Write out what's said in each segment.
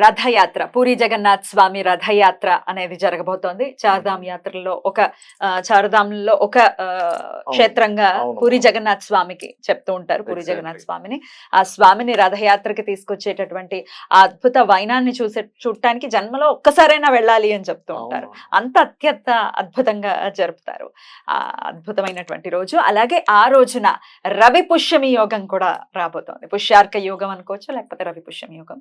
రథయాత్ర పూరి జగన్నాథ్ స్వామి రథయాత్ర అనేది జరగబోతోంది. చార్ధామ్ యాత్రలో ఒక ఆ, చార్ధాంలో ఒక క్షేత్రంగా. పూరి జగన్నాథ్ స్వామికి చెప్తూ ఉంటారు పూరి. జగన్నాథ్ స్వామిని. ఆ స్వామిని రథయాత్రకి తీసుకొచ్చేటటువంటి ఆ అద్భుత వైనాన్ని చూసే చూడటానికి జన్మలో ఒక్కసారైనా వెళ్ళాలి అని చెప్తూ ఉంటారు. అంత అత్యంత అద్భుతంగా జరుపుతారు. ఆ అద్భుతమైనటువంటి రోజు. అలాగే ఆ రోజున రవి పుష్యమి యోగం కూడా రాబోతోంది. పుష్యార్క యోగం అనుకోవచ్చు లేకపోతే రవి పుష్యమి యోగం.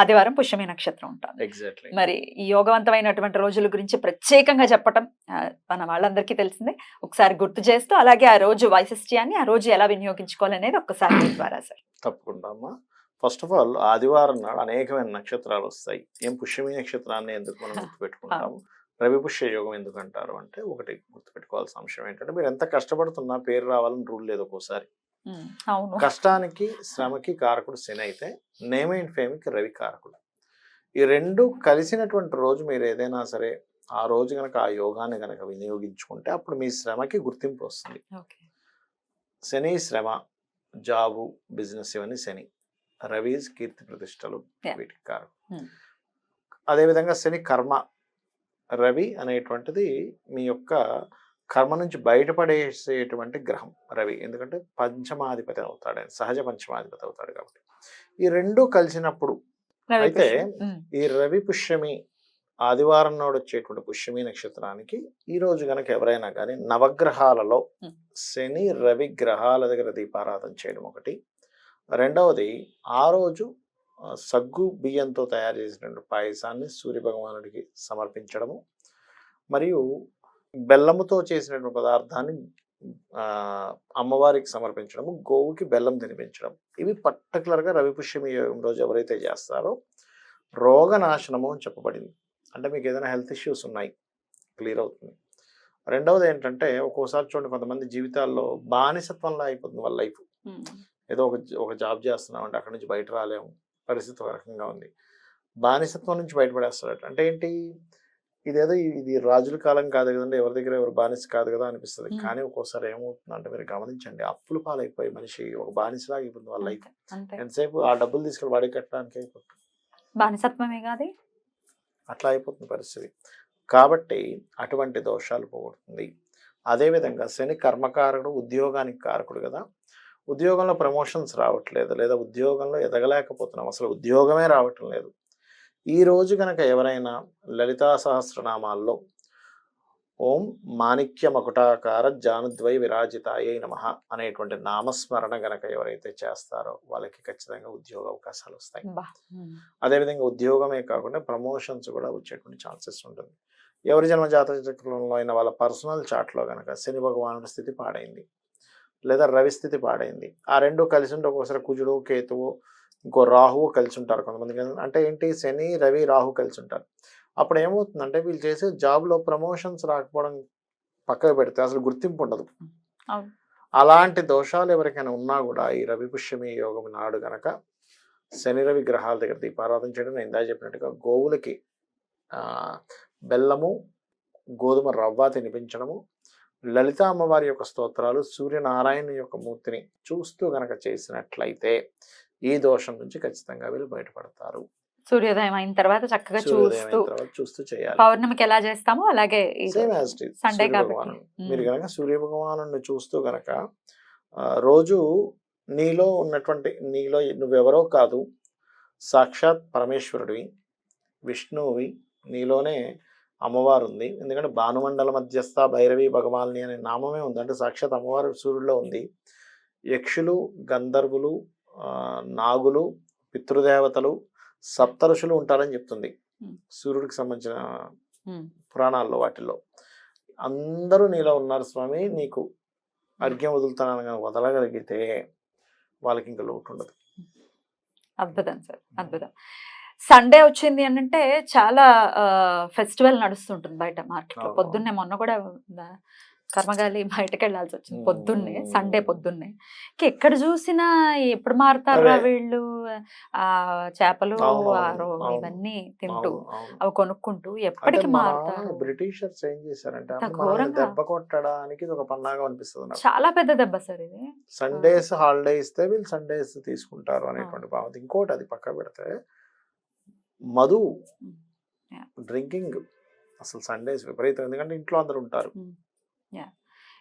ఆదివారం పుష్యమి నక్షత్రం ఉంటుంది. ఎగ్జాక్ట్లీ మరి ఈ యోగవంతమైనటువంటి రోజుల గురించి ప్రత్యేకంగా చెప్పటం మన వాళ్ళందరికీ తెలిసిందే. ఒకసారి గుర్తు చేస్తూ అలాగే ఆ రోజు వైశిష్ట్యాన్ని ఆ రోజు ఎలా వినియోగించుకోవాలనేది ఒక్కసారి ద్వారా సార్. తప్పకుండా అమ్మా. ఫస్ట్ ఆఫ్ ఆల్ ఆదివారం నాడు అనేకమైన నక్షత్రాలు వస్తాయి. ఏం పుష్యమి నక్షత్రాన్ని ఎందుకు మనం గుర్తుపెట్టుకుంటాము? రవి పుష్య యోగం ఎందుకు అంటారు అంటే ఒకటి గుర్తుపెట్టుకోవాల్సిన అంశం ఏంటంటే మీరు ఎంత కష్టపడుతున్నా పేరు రావాలని రూల్ లేదు ఒక్కోసారి. అవును. కష్టానికి శ్రమకి కారకుడు శని అయితే నేమ్ అండ్ ఫేమ్కి రవి కారకుడు. ఈ రెండు కలిసినటువంటి రోజు మీరు ఏదైనా సరే ఆ రోజు కనుక ఆ యోగాన్ని కనుక వినియోగించుకుంటే అప్పుడు మీ శ్రమకి గుర్తింపు వస్తుంది. శని శ్రమ జాబు బిజినెస్ ఇవన్నీ శని. రవీస్ కీర్తి ప్రతిష్టలు. వీటికి కారణం. అదేవిధంగా శని కర్మ. రవి అనేటువంటిది మీ యొక్క కర్మ నుంచి బయటపడేసేటువంటి గ్రహం రవి. ఎందుకంటే పంచమాధిపతి అవుతాడు ఆయన సహజ పంచమాధిపతి అవుతాడు కాబట్టి. ఈ రెండు కలిసినప్పుడు అయితే ఈ రవి పుష్యమి ఆదివారం నాడు వచ్చేటువంటి పుష్యమి నక్షత్రానికి ఈ రోజు గనక ఎవరైనా కానీ నవగ్రహాలలో. శని రవి గ్రహాల దగ్గర దీపారాధన చేయడం ఒకటి. రెండవది ఆ రోజు సగ్గు బియ్యంతో తయారు చేసినటువంటి పాయసాన్ని సూర్య భగవానుడికి సమర్పించడము. మరియు బెల్లముతో చేసినటువంటి పదార్థాన్ని అమ్మవారికి సమర్పించడము గోవుకి బెల్లం తినిపించడం. ఇవి పర్టికులర్గా రవి పుష్యమి యోగం రోజు ఎవరైతే చేస్తారో రోగనాశనము అని చెప్పబడింది. అంటే మీకు ఏదైనా హెల్త్ ఇష్యూస్ ఉన్నాయి క్లియర్ అవుతుంది. రెండవది ఏంటంటే ఒక్కోసారి చూడండి కొంతమంది జీవితాల్లో బానిసత్వంలో అయిపోతుంది వాళ్ళ లైఫ్. ఏదో ఒక ఒక జాబ్ చేస్తున్నాం అంటే అక్కడి నుంచి బయట రాలేము పరిస్థితి ఒక రకంగా ఉంది. బానిసత్వం నుంచి బయటపడేస్తాడట అంటే ఏంటి? ఇదేదో ఇది రాజుల కాలం కాదు కదండి. ఎవరి దగ్గర ఎవరు బానిస కాదు కదా అనిపిస్తుంది. కానీ ఒక్కోసారి ఏమవుతుందంటే మీరు గమనించండి అప్పుల పాలైపోయి మనిషి ఒక బానిసలాగా అయిపోతుంది వాళ్ళ లైఫ్. ఎంతసేపు ఆ డబ్బులు తీసుకెళ్ళి వాడికి కట్టడానికి అయిపోతుంది. బానిసత్వమే కాదు? అట్లా అయిపోతుంది పరిస్థితి. కాబట్టి అటువంటి దోషాలు పోగొడుతుంది. అదేవిధంగా శని కర్మకారకుడు ఉద్యోగానికి కారకుడు కదా. ఉద్యోగంలో ప్రమోషన్స్ రావట్లేదు. లేదా ఉద్యోగంలో ఎదగలేకపోతున్నాం. అసలు ఉద్యోగమే రావటం లేదు. ఈ రోజు కనుక ఎవరైనా లలితా సహస్రనామాల్లో ఓం మాణిక్య మకుటాకార జానుద్వై విరాజితాయై నమ అనేటువంటి నామస్మరణ గనక ఎవరైతే చేస్తారో వాళ్ళకి ఖచ్చితంగా ఉద్యోగ అవకాశాలు వస్తాయి. అదేవిధంగా ఉద్యోగమే కాకుండా ప్రమోషన్స్ కూడా వచ్చేటువంటి ఛాన్సెస్ ఉంటుంది. ఎవరి జన్మ జాతక చక్రంలో అయిన వాళ్ళ పర్సనల్ చాట్లో కనుక శని భగవానుడి స్థితి పాడైంది. లేదా రవి స్థితి పాడైంది. ఆ రెండు కలిసి ఉంటే ఒక్కోసారి కుజుడు కేతువు ఇంకో రాహువు కలిసి ఉంటారు కొంతమంది అంటే ఏంటి? శని రవి రాహు కలిసి ఉంటారు అప్పుడు ఏమవుతుందంటే వీళ్ళు చేసే జాబ్లో ప్రమోషన్స్ రాకపోవడం పక్కకు పెడితే అసలు గుర్తింపు ఉండదు. అలాంటి దోషాలు ఎవరికైనా ఉన్నా కూడా ఈ రవి పుష్యమి యోగం నాడు గనక శని రవి గ్రహాల దగ్గర దీపారాధన చేయడం నేను ఇందా చెప్పినట్టుగా గోవులకి ఆ, బెల్లము గోధుమ రవ్వ తినిపించడము లలిత అమ్మవారి యొక్క స్తోత్రాలు సూర్యనారాయణ యొక్క మూర్తిని చూస్తూ గనక చేసినట్లయితే ఈ దోషం నుంచి ఖచ్చితంగా వీళ్ళు బయటపడతారు. సూర్యోదయం అయిన తర్వాత చక్కగా చూస్తూ చూస్తూ చేయాలి. పౌర్ణమికి ఎలా చేస్తామో అలాగే. సండే కాబట్టి. మీరు కనుక సూర్య భగవాను చూస్తూ గనక రోజు నీలో ఉన్నటువంటి నీలో నువ్వెవరో కాదు సాక్షాత్ పరమేశ్వరుడివి విష్ణువి నీలోనే అమ్మవారు ఉంది ఎందుకంటే భానుమండల మధ్యస్థ భైరవి భగవాన్ని అనే నామమే ఉంది. అంటే సాక్షాత్ అమ్మవారు సూర్యుడిలో ఉంది. యక్షులు గంధర్వులు నాగులు పితృదేవతలు సప్తఋషులు ఉంటారని చెప్తుంది. సూర్యుడికి సంబంధించిన పురాణాల్లో వాటిల్లో. అందరూ నీలో ఉన్నారు స్వామి నీకు అర్ఘ్యం వదులుతానని వదలగలిగితే వాళ్ళకి ఇంకా లోటు ఉండదు అద్భుతం సార్ అద్భుతం. సండే వచ్చింది అని అంటే చాలా ఫెస్టివల్ నడుస్తుంటుంది బయట మార్కెట్లో అవును. పొద్దున్నే మొన్న కూడా కర్మగాలి బయటకు వెళ్ళాల్సి వచ్చింది. పొద్దున్నే సండే పొద్దున్నే ఎక్కడ చూసినా ఎప్పుడు మారుతారా. వీళ్ళు ఆ చేపలు. ఇవన్నీ తింటూ. అవి కొనుక్కుంటూ ఎప్పటికి మారుతారు బ్రిటిషర్స్ ఏం చేశారంటే. దెబ్బ కొట్టడానికి ఒక పన్నాగా అనిపిస్తుంది చాలా పెద్ద దెబ్బ సార్ ఇది సండేస్ హాలిడే ఇస్తే వీళ్ళు సండేస్ తీసుకుంటారు అనేటువంటి భావం ఇంకోటి అది పక్క పెడితే మధు. డ్రింకింగ్ అసలు సండేస్ విపరీతం ఎందుకంటే ఇంట్లో అందరు ఉంటారు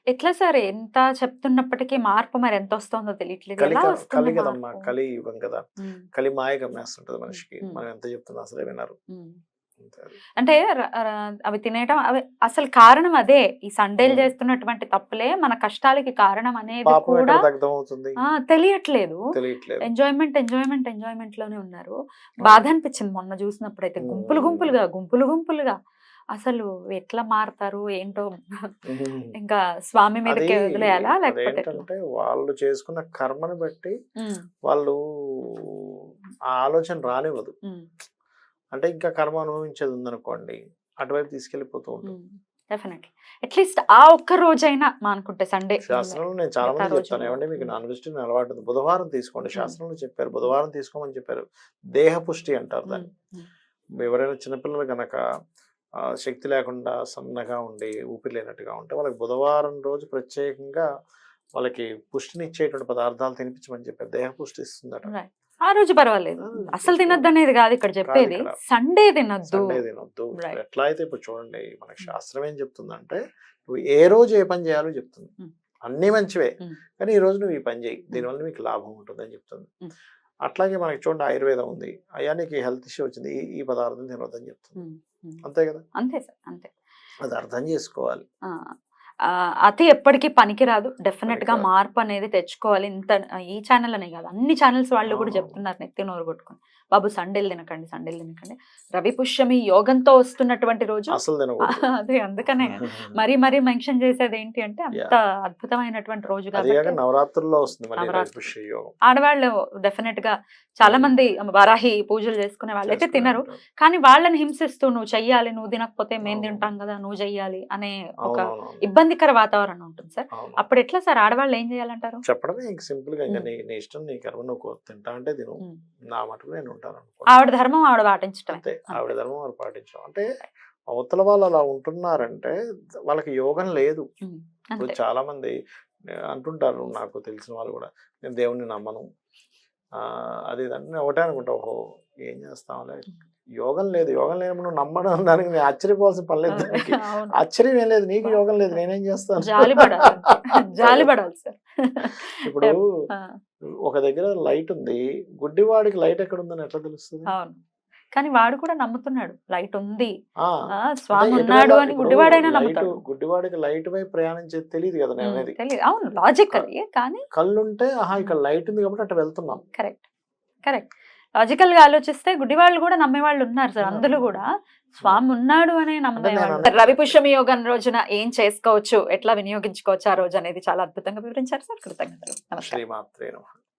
ఎట్లా సార్? ఎంత చెప్తున్నప్పటికీ మార్పు మరి ఎంత వస్తుందో తెలియట్లేదు కలి కదమ్మా యుగం కదా. కలి మాయ గమ్మేస్తుంటది మనిషికి. మనం ఎంత చెప్తున్నా అసలే వినరు. అంటే అవి తినేయటం అవి అసలు కారణం అదే. ఈ సండేలు. చేస్తున్నటువంటి తప్పులే మన కష్టాలకి కారణం అనేది కూడా తెలియట్లేదు. ఎంజాయ్మెంట్ ఎంజాయ్మెంట్ ఎంజాయ్మెంట్లోనే ఉన్నారు. బాధ అనిపించింది మొన్న చూసినప్పుడు అయితే గుంపులు. గుంపులుగా గుంపులు గుంపులుగా. అసలు ఎట్లా మారుతారు ఏంటో. ఇంకా స్వామి మీదకి వదిలేయాలా లేకపోతే? అదేంటంటే వాళ్ళు చేసుకున్న కర్మను బట్టి. వాళ్ళు ఆ ఆలోచన రానివ్వదు. అంటే ఇంకా కర్మ అనుభవించేది ఉందనుకోండి అటువైపు తీసుకెళ్ళిపోతూ ఉంటుంది డెఫినెట్లీ అట్లీస్ట్ ఆ ఒక్క రోజైనా మానుకుంటే సండే శాస్త్రంలో నేను చాలా మంది చెప్తాను. ఏమంటే మీకు. నాన్ వెజిటేరియన్ అలవాటు ఉంది బుధవారం తీసుకోండి. శాస్త్రంలో చెప్పారు బుధవారం తీసుకోమని చెప్పారు దేహ పుష్టి అంటారు దాన్ని ఎవరైనా చిన్నపిల్లలు కనుక శక్తి లేకుండా సన్నగా ఉండి ఊపిరి లేనట్టుగా ఉంటే వాళ్ళకి బుధవారం రోజు ప్రత్యేకంగా వాళ్ళకి పుష్టినిచ్చేటువంటి పదార్థాలు తినిపించమని చెప్పారు. దేహ పుష్టి ఇస్తుందట. ఆ రోజు పర్వాలేదు. అసలు తినొద్దు అనేది కాదు ఇక్కడ చెప్పేది. సండే తినొద్దు. సండే తినొద్దు. ఎట్లా అయితే ఇప్పుడు చూడండి మనకి శాస్త్రం ఏం చెప్తుందంటే నువ్వు ఏ రోజు ఏ పని చేయాలో చెప్తుంది. Mm. అన్నీ మంచివే. Mm. కానీ ఈ రోజు నువ్వు ఈ పని చేయి. దీనివల్ల మీకు లాభం ఉంటుంది అని చెప్తుంది. అట్లాగే మనకి చూడండి ఆయుర్వేదం ఉంది. అయ్యా నీకు హెల్త్ ఇష్యూ వచ్చింది. ఈ పదార్థం తినొద్దని చెప్తుంది. అంతే కదా? అంతే సార్ అంతే. అది అర్థం చేసుకోవాలి. అతి ఎప్పటికీ పనికిరాదు. డెఫినెట్గా. మార్పు అనేది తెచ్చుకోవాలి. ఇంత ఈ ఛానల్ అనే కాదు. అన్ని ఛానల్స్ వాళ్ళు కూడా. చెప్తున్నారు నెత్తి నోరు కొట్టుకొని. బాబు సండేలు తినకండి సండేలు తినకండి రవి పుష్యమి యోగంతో వస్తున్నటువంటి రోజు అదే అందుకనే మరీ మరీ మెన్షన్ చేసేది ఏంటి అంటే అంత అద్భుతమైనటువంటి రోజు నవరాత్రుల్లో వస్తుంది ఆడవాళ్ళు డెఫినెట్గా చాలా మంది వరాహి పూజలు చేసుకునే వాళ్ళైతే తినరు. కానీ వాళ్ళని హింసిస్తూ నువ్వు చెయ్యాలి నువ్వు తినకపోతే మేము. తింటాం కదా నువ్వు చెయ్యాలి అనే ఒక. ఇబ్బందికర వాతావరణం ఉంటుంది సార్. అప్పుడు ఎట్లా సార్ ఆడవాళ్ళు ఏం చేయాలంటారు చెప్పడమే సింపుల్గా. నీ ఇష్టం నీ కర్మ నువ్వు తింటా అంటే తిను. నా మటుకు నేను అనుకో ఆవిడ ధర్మం ఆవిడ అంతే ఆవిడ ధర్మం వారు పాటించాం అంటే అవతల వాళ్ళు అలా ఉంటున్నారంటే వాళ్ళకి యోగం లేదు. ఇప్పుడు చాలా మంది అంటుంటారు నాకు తెలిసిన వాళ్ళు కూడా నేను దేవుణ్ణి నమ్మను. ఆ, అది నేను ఒకటే అనుకుంటా. ఓహో ఏం చేస్తాంలే? యోగం లేదు. యోగం లేనప్పుడు నువ్వు నమ్మడం దానికి నేను ఆశ్చర్యపోవాల్సిన పని లేదు దానికి. ఆశ్చర్యం ఏం లేదు. నీకు యోగం లేదు. నేనేం చేస్తాను? సార్. ఇప్పుడు ఒక దగ్గర లైట్ ఉంది. గుడ్డివాడికి లైట్ ఎక్కడ ఉందని ఎట్లా తెలుస్తుంది? కానీ వాడు కూడా నమ్ముతున్నాడు. లైట్ ఉంది. స్వామి ఉన్నాడు అని గుడ్డివాడైనా నమ్ముతాడు. గుడ్డివాడికి లైట్ వైపు ప్రయాణించేది తెలియదు కదా నేను అనేది. అవును లాజికల్ కానీ కళ్ళుంటే ఆహా ఇక్కడ లైట్ ఉంది కాబట్టి అట్లా వెళ్తున్నాం. కరెక్ట్. కరెక్ట్. లాజికల్గా ఆలోచిస్తే గుడ్డి వాళ్ళు కూడా నమ్మే వాళ్ళు ఉన్నారు సార్. అందులో కూడా. స్వామి ఉన్నాడు అనే నమ్మేవాళ్ళు రవి పుష్యమి యోగం రోజున ఏం చేసుకోవచ్చు ఎట్లా వినియోగించుకోవచ్చు ఆ రోజు అనేది చాలా అద్భుతంగా వివరించారు సార్. కృతజ్ఞతలు. నమస్కారం.